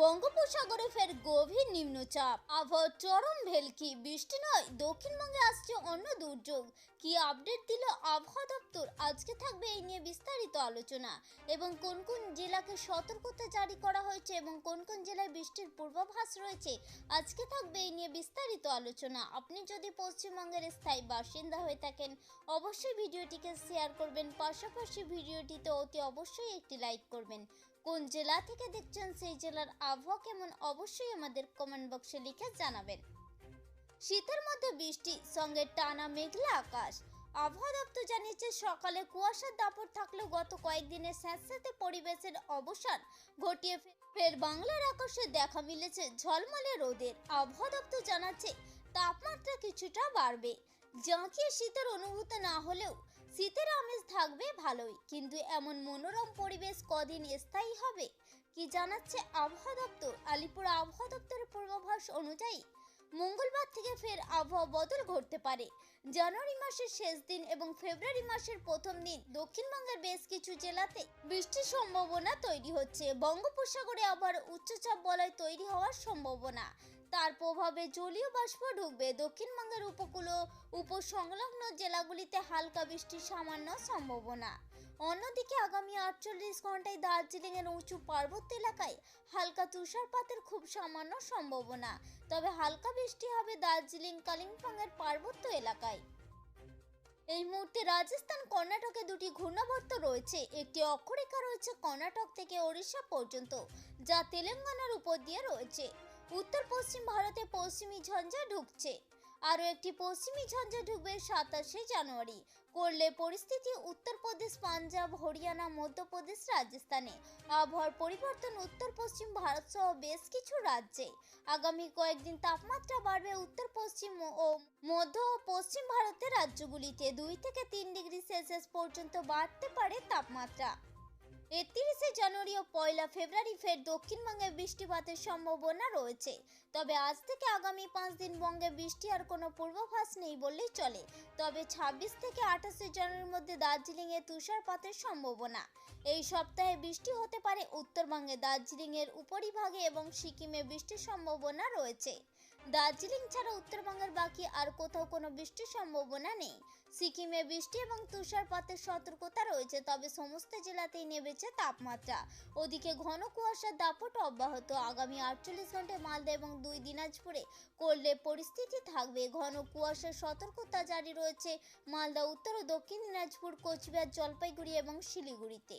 বঙ্গোপসাগরে ফের গভীর নিম্নচাপ। আবহাওয়া চরম ভেলকি, বৃষ্টি নয়, দক্ষিণবঙ্গে আসছে অন্য দুর্যোগ। কি আপডেট দিল আবহাওয়া দপ্তর? আজকে থাকবে এই নিয়ে বিস্তারিত আলোচনা। এবং কোন কোন জেলাকে সতর্কতা জারি করা হয়েছে এবং কোন কোন জেলায় বৃষ্টির পূর্বাভাস রয়েছে, আজকে থাকবে এই নিয়ে বিস্তারিত আলোচনা। আপনি যদি পশ্চিমবঙ্গের স্থায়ী বাসিন্দা হয়ে থাকেন, অবশ্যই ভিডিওটিকে শেয়ার করবেন। পাশাপাশি ভিডিওটিতে অতি অবশ্যই একটি লাইক করবেন। কোন জেলা থেকে দেখছেন সেই জেলার আবহাওয়া কেমন, অবশ্যই আমাদের কমেন্ট বক্সে লিখে জানাবেন। শীতের মধ্যে বৃষ্টি, সঙ্গে টানা মেঘলা আকাশ। আবহাওয়া দপ্তর জানিয়েছে, সকালে কুয়াশার দাপট থাকলেও গত কয়েকদিনের স্যাঁতস্যাঁতে পরিবেশের অবসান ঘটিয়ে ফের বাংলার আকাশে দেখা মিলেছে ঝলমলে রোদের। আবহাওয়া দপ্তর জানাচ্ছে, তাপমাত্রা কিছুটা বাড়বে। জাঁকিয়ে শীতের অনুভূত না হলেও শীতের আমেজ থাকবে ভালোই, কিন্তু এমন মনোরম পরিবেশ কদিন স্থায়ী হবে? কি জানাচ্ছে আবহাওয়া দপ্তর? আলিপুর আবহাওয়া দপ্তরের পূর্বাভাস অনুযায়ী মঙ্গলবার থেকে ফের আবহাওয়া বদল ঘটতে পারে। জানুয়ারি মাসের শেষ দিন এবং ফেব্রুয়ারি মাসের প্রথম দিন দক্ষিণবঙ্গের বেশ কিছু জেলাতে বৃষ্টির সম্ভাবনা তৈরি হচ্ছে। বঙ্গোপসাগরে আবার উচ্চচাপ বলয় তৈরি হওয়ার সম্ভাবনা। তার প্রভাবে জলীয় বাষ্প ঢুকবে। দক্ষিণবঙ্গের উপকূল উপসংলগ্ন জেলাগুলিতে হালকা বৃষ্টির সামান্য সম্ভাবনা। অন্যদিকে আগামী আটচল্লিশ ঘন্টায় দার্জিলিংয়ের উঁচু পার্বত্য এলাকায় হালকা তুষারপাতের খুব সামান্য সম্ভাবনা। তবে হালকা বৃষ্টি হবে দার্জিলিং, কালিম্পংয়ের পার্বত্য এলাকায়। এই মুহূর্তে রাজস্থান, কর্ণাটকে দুটি ঘূর্ণাবর্ত রয়েছে। একটি অক্ষরেখা রয়েছে কর্ণাটক থেকে ওড়িশা পর্যন্ত, যা তেলেঙ্গানার উপর দিয়ে রয়েছে। উত্তর পশ্চিম ভারতে পশ্চিমী ঝঞ্ঝা ঢুকছে। আরও একটি পশ্চিমী ঝঞ্ঝা ঢুকবে সাতাশে জানুয়ারি। করলে পরিস্থিতি উত্তরপ্রদেশ পাঞ্জাব, হরিয়ানা, মধ্যপ্রদেশ রাজস্থানে। আবহাওয়ার পরিবর্তন উত্তর পশ্চিম ভারত সহ বেশ কিছু রাজ্যে। আগামী কয়েকদিন তাপমাত্রা বাড়বে উত্তর পশ্চিম ও মধ্য ও পশ্চিম ভারতের রাজ্যগুলিতে। দুই থেকে তিন ডিগ্রি সেলসিয়াস পর্যন্ত বাড়তে পারে তাপমাত্রা। একত্রিশে জানুয়ারি ও পয়লা ফেব্রুয়ারি ফের দক্ষিণবঙ্গে বৃষ্টিপাতের সম্ভাবনা রয়েছে। তবে আজ থেকে আগামী পাঁচ দিন বঙ্গে বৃষ্টি আর কোনো পূর্বাভাস নেই বললেই চলে। তবে ছাব্বিশ থেকে আঠাশে জানুয়ারির মধ্যে দার্জিলিংয়ে তুষারপাতের সম্ভাবনা। এই সপ্তাহে বৃষ্টি হতে পারে উত্তরবঙ্গে দার্জিলিংয়ের উপরিভাগে এবং সিকিমে বৃষ্টির সম্ভাবনা রয়েছে। দার্জিলিং ছাড়া উত্তরবঙ্গের বাকি আর কোথাও কোনো বৃষ্টির সম্ভাবনা নেই। সিকিমে বৃষ্টি এবং তুষারপাতের সতর্কতা রয়েছে, তবে সমস্ত জেলাতেই নেমেছে তাপমাত্রা। ওদিকে ঘন কুয়াশার দাপট অব্যাহত। আগামী আটচল্লিশ ঘন্টায় মালদা এবং দুই দিনাজপুরে করলে পরিস্থিতি থাকবে। ঘন কুয়াশার সতর্কতা জারি রয়েছে মালদা, উত্তর ও দক্ষিণ দিনাজপুর, কোচবিহার, জলপাইগুড়ি এবং শিলিগুড়িতে।